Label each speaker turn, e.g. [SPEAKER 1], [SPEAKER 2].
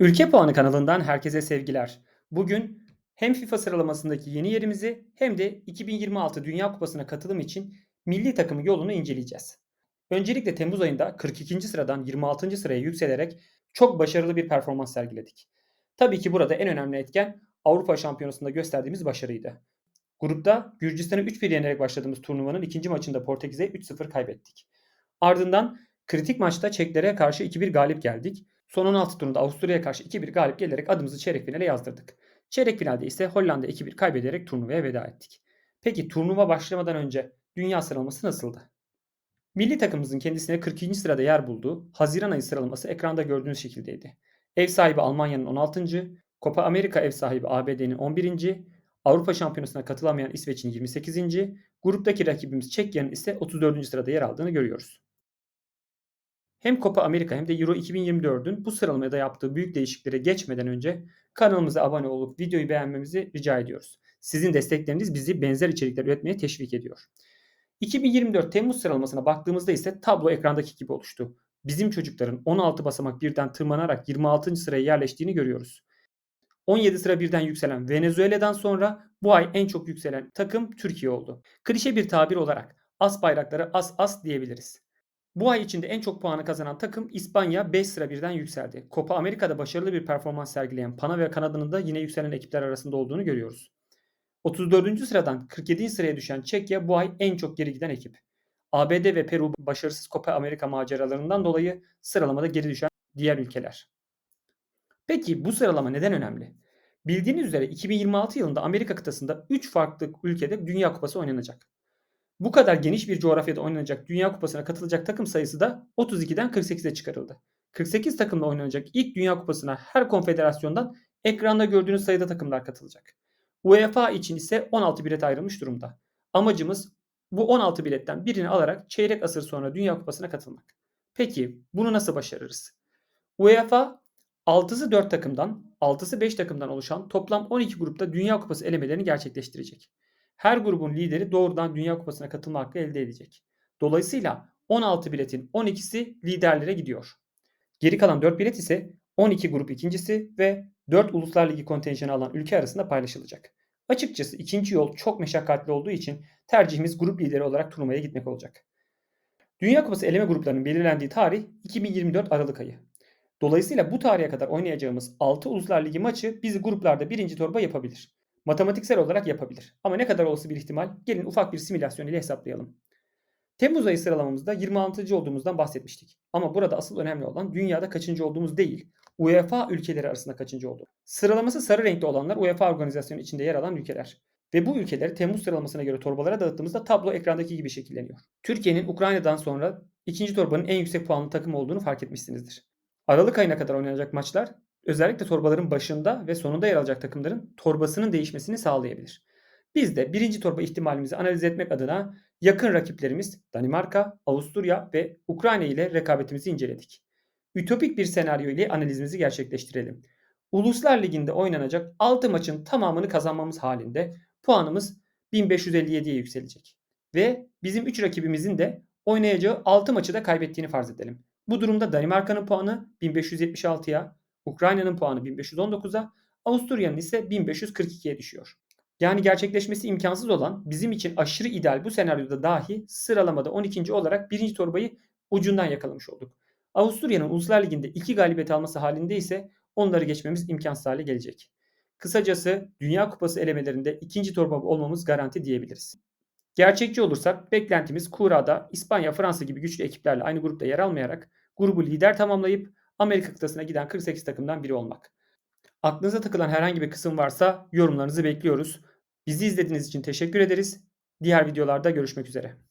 [SPEAKER 1] Ülke Puanı kanalından herkese sevgiler. Bugün hem FIFA sıralamasındaki yeni yerimizi hem de 2026 Dünya Kupası'na katılım için milli takımı yolunu inceleyeceğiz. Öncelikle Temmuz ayında 42. sıradan 26. sıraya yükselerek çok başarılı bir performans sergiledik. Tabii ki burada en önemli etken Avrupa Şampiyonası'nda gösterdiğimiz başarıydı. Grupta Gürcistan'ı 3-1 yenerek başladığımız turnuvanın ikinci maçında Portekiz'e 3-0 kaybettik. Ardından kritik maçta Çeklere karşı 2-1 galip geldik. Son 16 turunda Avusturya'ya karşı 2-1 galip gelerek adımızı çeyrek finale yazdırdık. Çeyrek finalde ise Hollanda 2-1 kaybederek turnuvaya veda ettik. Peki turnuva başlamadan önce dünya sıralaması nasıldı? Milli takımımızın kendisine 40. sırada yer bulduğu Haziran ayı sıralaması ekranda gördüğünüz şekildeydi. Ev sahibi Almanya'nın 16. Copa Amerika ev sahibi ABD'nin 11. Avrupa Şampiyonası'na katılamayan İsveç'in 28. Gruptaki rakibimiz Çekya'nın ise 34. sırada yer aldığını görüyoruz. Hem Copa Amerika hem de Euro 2024'ün bu sıralamada yaptığı büyük değişikliklere geçmeden önce kanalımıza abone olup videoyu beğenmemizi rica ediyoruz. Sizin destekleriniz bizi benzer içerikler üretmeye teşvik ediyor. 2024 Temmuz sıralamasına baktığımızda ise tablo ekrandaki gibi oluştu. Bizim çocukların 16 basamak birden tırmanarak 26. sıraya yerleştiğini görüyoruz. 17 sıra birden yükselen Venezuela'dan sonra bu ay en çok yükselen takım Türkiye oldu. Klişe bir tabir olarak as bayrakları as as diyebiliriz. Bu ay içinde en çok puanı kazanan takım İspanya 5 sıra birden yükseldi. Copa Amerika'da başarılı bir performans sergileyen Pana ve Kanada'nın da yine yükselen ekipler arasında olduğunu görüyoruz. 34. sıradan 47. sıraya düşen Çekya bu ay en çok geri giden ekip. ABD ve Peru başarısız Copa Amerika maceralarından dolayı sıralamada geri düşen diğer ülkeler. Peki bu sıralama neden önemli? Bildiğiniz üzere 2026 yılında Amerika kıtasında 3 farklı ülkede Dünya Kupası oynanacak. Bu kadar geniş bir coğrafyada oynanacak Dünya Kupası'na katılacak takım sayısı da 32'den 48'e çıkarıldı. 48 takımla oynanacak ilk Dünya Kupası'na her konfederasyondan ekranda gördüğünüz sayıda takımlar katılacak. UEFA için ise 16 bilet ayrılmış durumda. Amacımız bu 16 biletten birini alarak çeyrek asır sonra Dünya Kupası'na katılmak. Peki bunu nasıl başarırız? UEFA 6'sı 4 takımdan, 6'sı 5 takımdan oluşan toplam 12 grupta Dünya Kupası elemelerini gerçekleştirecek. Her grubun lideri doğrudan Dünya Kupası'na katılma hakkı elde edecek. Dolayısıyla 16 biletin 12'si liderlere gidiyor. Geri kalan 4 bilet ise 12 grup ikincisi ve 4 Uluslar Ligi kontenjanı alan ülke arasında paylaşılacak. Açıkçası ikinci yol çok meşakkatli olduğu için tercihimiz grup lideri olarak turnuvaya gitmek olacak. Dünya Kupası eleme gruplarının belirlendiği tarih 2024 Aralık ayı. Dolayısıyla bu tarihe kadar oynayacağımız 6 Uluslar Ligi maçı bizi gruplarda birinci torba yapabilir. Matematiksel olarak yapabilir. Ama ne kadar olası bir ihtimal? Gelin ufak bir simülasyon ile hesaplayalım. Temmuz ayı sıralamamızda 26. olduğumuzdan bahsetmiştik. Ama burada asıl önemli olan dünyada kaçıncı olduğumuz değil, UEFA ülkeleri arasında kaçıncı olduğu. Sıralaması sarı renkli olanlar UEFA organizasyonu içinde yer alan ülkeler. Ve bu ülkeleri Temmuz sıralamasına göre torbalara dağıttığımızda tablo ekrandaki gibi şekilleniyor. Türkiye'nin Ukrayna'dan sonra ikinci torbanın en yüksek puanlı takım olduğunu fark etmişsinizdir. Aralık ayına kadar oynanacak maçlar özellikle torbaların başında ve sonunda yer alacak takımların torbasının değişmesini sağlayabilir. Biz de birinci torba ihtimalimizi analiz etmek adına yakın rakiplerimiz Danimarka, Avusturya ve Ukrayna ile rekabetimizi inceledik. Ütopik bir senaryo ile analizimizi gerçekleştirelim. Uluslar Ligi'nde oynanacak 6 maçın tamamını kazanmamız halinde puanımız 1557'ye yükselecek. Ve bizim 3 rakibimizin de oynayacağı 6 maçı da kaybettiğini farz edelim. Bu durumda Danimarka'nın puanı 1576'ya, Ukrayna'nın puanı 1519'a, Avusturya'nın ise 1542'ye düşüyor. Yani gerçekleşmesi imkansız olan bizim için aşırı ideal bu senaryoda dahi sıralamada 12. olarak birinci torbayı ucundan yakalamış olduk. Avusturya'nın Uluslar Ligi'nde 2 galibiyet alması halinde ise onları geçmemiz imkansız hale gelecek. Kısacası Dünya Kupası elemelerinde ikinci torba olmamız garanti diyebiliriz. Gerçekçi olursak beklentimiz Kura'da İspanya, Fransa gibi güçlü ekiplerle aynı grupta yer almayarak grubu lider tamamlayıp Amerika kıtasına giden 48 takımdan biri olmak. Aklınıza takılan herhangi bir kısım varsa yorumlarınızı bekliyoruz. Bizi izlediğiniz için teşekkür ederiz. Diğer videolarda görüşmek üzere.